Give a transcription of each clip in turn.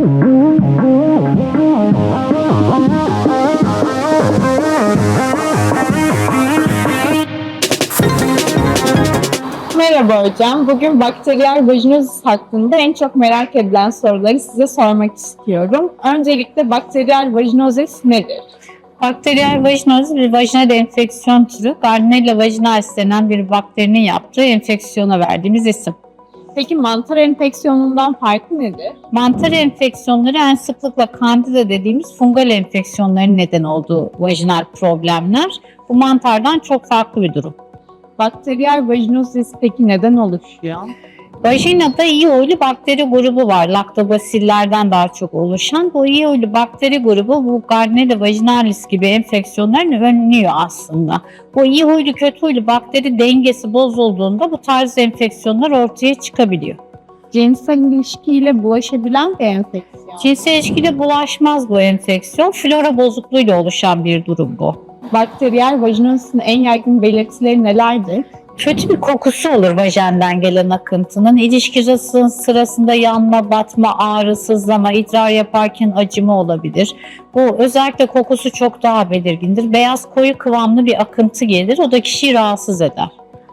Merhaba hocam. Bugün bakteriyel vajinozis hakkında en çok merak edilen soruları size sormak istiyorum. Öncelikle bakteriyel vajinozis nedir? Bakteriyel vajinozis bir vajinal enfeksiyon türü. Gardnerella vaginalis denen bir bakterinin yaptığı enfeksiyona verdiğimiz isim. Peki mantar enfeksiyonundan farkı nedir? Mantar enfeksiyonları en sıklıkla kandida dediğimiz fungal enfeksiyonların neden olduğu vajinal problemler. Bu mantardan çok farklı bir durum. Bakteriyel vajinozis peki neden oluşuyor? Vajinada iyi huylu bakteri grubu var. Laktobasillerden daha çok oluşan. Bu iyi huylu bakteri grubu bu Gardnerella vaginalis gibi enfeksiyonların önlüyor aslında. Bu iyi huylu kötü huylu bakteri dengesi bozulduğunda bu tarz enfeksiyonlar ortaya çıkabiliyor. Cinsel ilişkiyle bulaşabilen bir enfeksiyon. Cinsel ilişkide bulaşmaz bu enfeksiyon. Flora bozukluğuyla oluşan bir durum bu. Bakteriyel vajinozis'in en yaygın belirtileri nelerdir? Kötü bir kokusu olur vajenden gelen akıntının. İlişki sırasında yanma, batma, ağrı, sızlama, idrar yaparken acıma olabilir. Bu özellikle kokusu çok daha belirgindir. Beyaz koyu kıvamlı bir akıntı gelir. O da kişiyi rahatsız eder.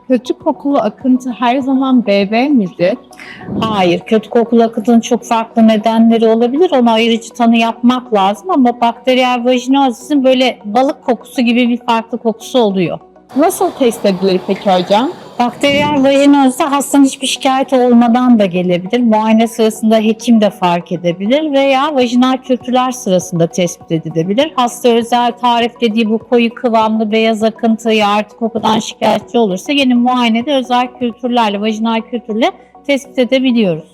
Kötü kokulu akıntı her zaman BV midir? Hayır, kötü kokulu akıntının çok farklı nedenleri olabilir. Ona ayırıcı tanı yapmak lazım ama bakteriyel vajinozis'in böyle balık kokusu gibi bir farklı kokusu oluyor. Nasıl test edilir peki hocam? Bakteriyel vajinozda hastanın hiçbir şikayeti olmadan da gelebilir. Muayene sırasında hekim de fark edebilir veya vajinal kültürler sırasında tespit edilebilir. Hasta özel tariflediği bu koyu kıvamlı beyaz akıntıyı artık kokudan şikayetçi olursa yine muayenede özel kültürlerle, vajinal kültürle tespit edebiliyoruz.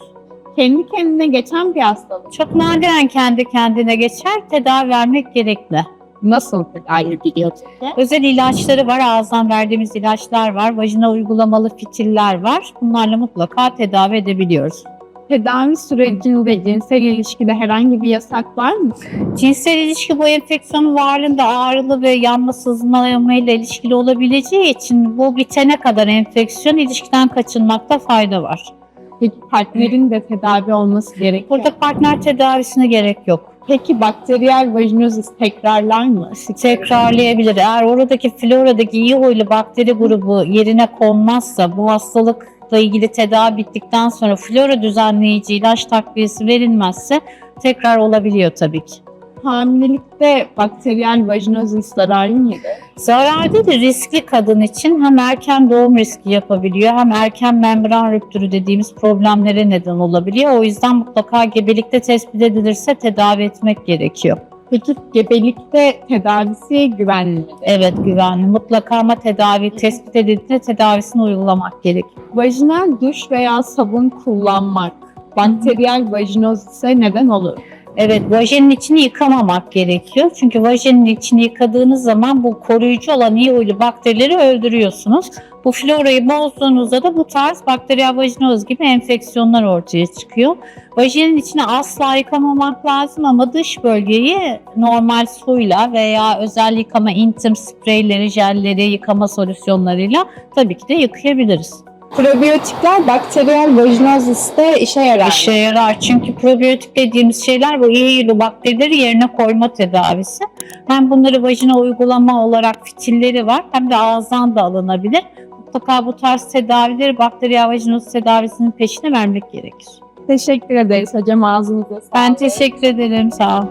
Kendi kendine geçen bir hastalık. Çok nadiren kendi kendine geçer, tedavi vermek gerekli. Nasıl tedavi ediliyor? Özel ilaçları var, ağızdan verdiğimiz ilaçlar var, vajina uygulamalı fitiller var. Bunlarla mutlaka tedavi edebiliyoruz. Tedavi sürecinde cinsel ilişkide herhangi bir yasak var mı? Cinsel ilişki bu enfeksiyonun varlığında ağrılı ve yanma sızma ile ilişkili olabileceği için bu bitene kadar enfeksiyon ilişkiden kaçınmakta fayda var. Peki partnerin de tedavi olması gerekiyor. Burada partner tedavisine gerek yok. Peki bakteriyel vajinozis tekrarlar mı? Tekrarlayabilir. Eğer oradaki floradaki iyi huylu bakteri grubu yerine konmazsa bu hastalıkla ilgili tedavi bittikten sonra flora düzenleyici ilaç takviyesi verilmezse tekrar olabiliyor tabii ki. Hamilelikte bakteriyel vajinozis zararlı mıdır? Zarar değil de riskli kadın için hem erken doğum riski yapabiliyor hem erken membran rüptürü dediğimiz problemlere neden olabiliyor. O yüzden mutlaka gebelikte tespit edilirse tedavi etmek gerekiyor. Peki gebelikte tedavisi güvenli midir? Evet güvenli mutlaka ama tedavi tespit edildiğinde tedavisini uygulamak gerekiyor. Vajinal duş veya sabun kullanmak bakteriyel vajinozise neden olur. Evet vajinin içini yıkamamak gerekiyor. Çünkü vajinin içini yıkadığınız zaman bu koruyucu olan iyi huylu bakterileri öldürüyorsunuz. Bu florayı bozduğunuzda da bu tarz bakteriyel vajinoz gibi enfeksiyonlar ortaya çıkıyor. Vajinin içini asla yıkamamak lazım ama dış bölgeyi normal suyla veya özel yıkama intim spreyleri, jelleri, yıkama solüsyonlarıyla tabii ki de yıkayabiliriz. Probiyotikler bakteriyel vajinoziste işe yarar. İşe yarar çünkü probiyotik dediğimiz şeyler bu iyi huylu bakterileri yerine koyma tedavisi. Hem bunları vajina uygulama olarak fitilleri var hem de ağızdan da alınabilir. Mutlaka bu tarz tedavileri bakteriyel vajinoz tedavisinin peşine vermek gerekir. Teşekkür ederiz hocam ağzınıza sağlık. Ben teşekkür ederim. Sağ ol.